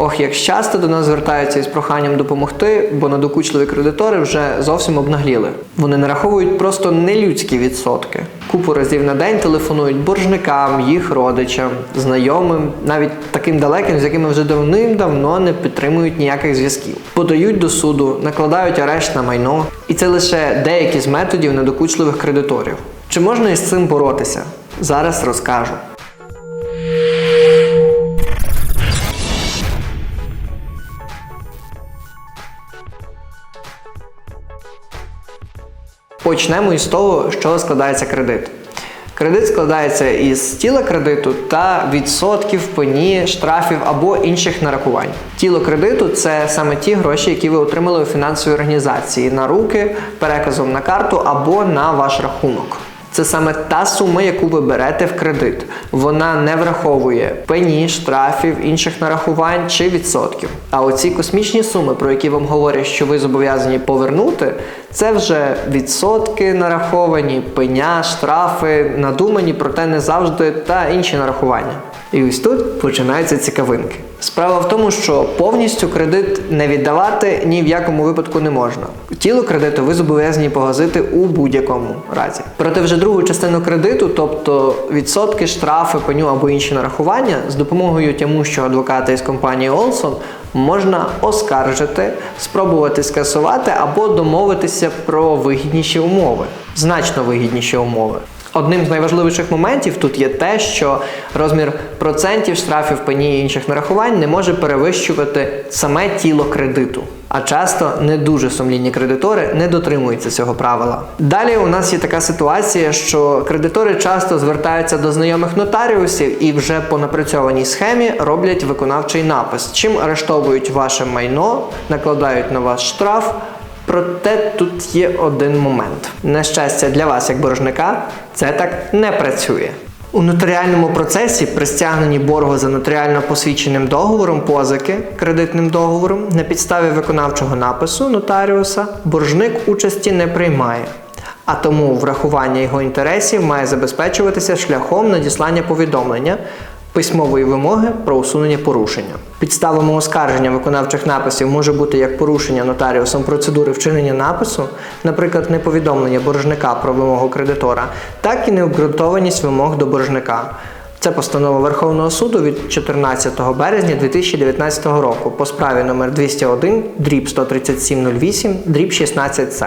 Ох, як часто до нас звертаються із проханням допомогти, бо надокучливі кредитори вже зовсім обнагліли. Вони нараховують просто нелюдські відсотки. Купу разів на день телефонують боржникам, їх родичам, знайомим, навіть таким далеким, з якими вже давним-давно не підтримують ніяких зв'язків. Подають до суду, накладають арешт на майно, і це лише деякі з методів надокучливих кредиторів. Чи можна із цим боротися? Зараз розкажу. Почнемо із того, чого складається кредит. Кредит складається із тіла кредиту та відсотків, пені, штрафів або інших нарахувань. Тіло кредиту це саме ті гроші, які ви отримали у фінансовій організації на руки, переказом на карту або на ваш рахунок. Це саме та сума, яку ви берете в кредит. Вона не враховує пені, штрафів, інших нарахувань чи відсотків. А оці космічні суми, про які вам говорять, що ви зобов'язані повернути, це вже відсотки нараховані, пеня, штрафи, надумані, проте не завжди та інші нарахування. І ось тут починаються цікавинки. Справа в тому, що повністю кредит не віддавати ні в якому випадку не можна. Тіло кредиту ви зобов'язані погасити у будь-якому разі. Проте вже другу частину кредиту, тобто відсотки, штрафи, пеню або інші нарахування, з допомогою тямущого адвоката із компанії Олсон можна оскаржити, спробувати скасувати або домовитися про вигідніші умови, значно вигідніші умови. Одним з найважливіших моментів тут є те, що розмір процентів, штрафів, пені і інших нарахувань не може перевищувати саме тіло кредиту. А часто не дуже сумлінні кредитори не дотримуються цього правила. Далі у нас є така ситуація, що кредитори часто звертаються до знайомих нотаріусів і вже по напрацьованій схемі роблять виконавчий напис, чим арештовують ваше майно, накладають на вас штраф. Проте тут є один момент. На щастя, для вас, як боржника, це так не працює. У нотаріальному процесі при стягненні боргу за нотаріально посвідченим договором позики кредитним договором на підставі виконавчого напису нотаріуса боржник участі не приймає. А тому врахування його інтересів має забезпечуватися шляхом надіслання повідомлення письмової вимоги про усунення порушення. Підставами оскарження виконавчих написів може бути як порушення нотаріусом процедури вчинення напису, наприклад, неповідомлення боржника про вимогу кредитора, так і необґрунтованість вимог до боржника. Це постанова Верховного суду від 14 березня 2019 року по справі номер 201 дріб 13708 дріб 16 с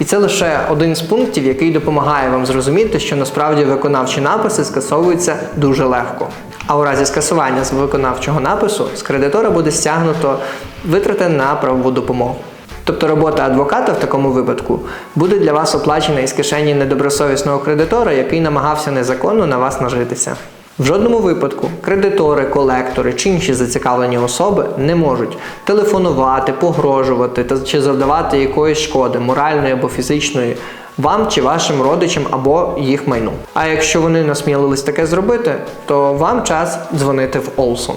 і це лише один з пунктів, який допомагає вам зрозуміти, що насправді виконавчі написи скасовуються дуже легко. А у разі скасування з виконавчого напису з кредитора буде стягнуто витрати на правову допомогу. Тобто робота адвоката в такому випадку буде для вас оплачена із кишені недобросовісного кредитора, який намагався незаконно на вас нажитися. В жодному випадку кредитори, колектори чи інші зацікавлені особи не можуть телефонувати, погрожувати та чи завдавати якоїсь шкоди, моральної або фізичної, вам чи вашим родичам або їх майну. А якщо вони насмілились таке зробити, то вам час дзвонити в Олсон.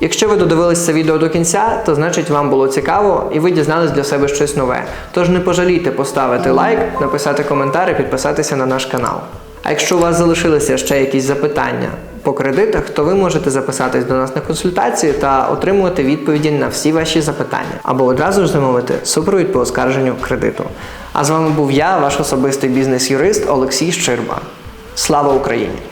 Якщо ви додивились це відео до кінця, то значить вам було цікаво і ви дізнались для себе щось нове. Тож не пожалійте поставити лайк, написати коментар і підписатися на наш канал. А якщо у вас залишилися ще якісь запитання по кредитах, то ви можете записатись до нас на консультацію та отримувати відповіді на всі ваші запитання, або одразу ж замовити супровід по оскарженню кредиту. А з вами був я, ваш особистий бізнес-юрист Олексій Щирба. Слава Україні!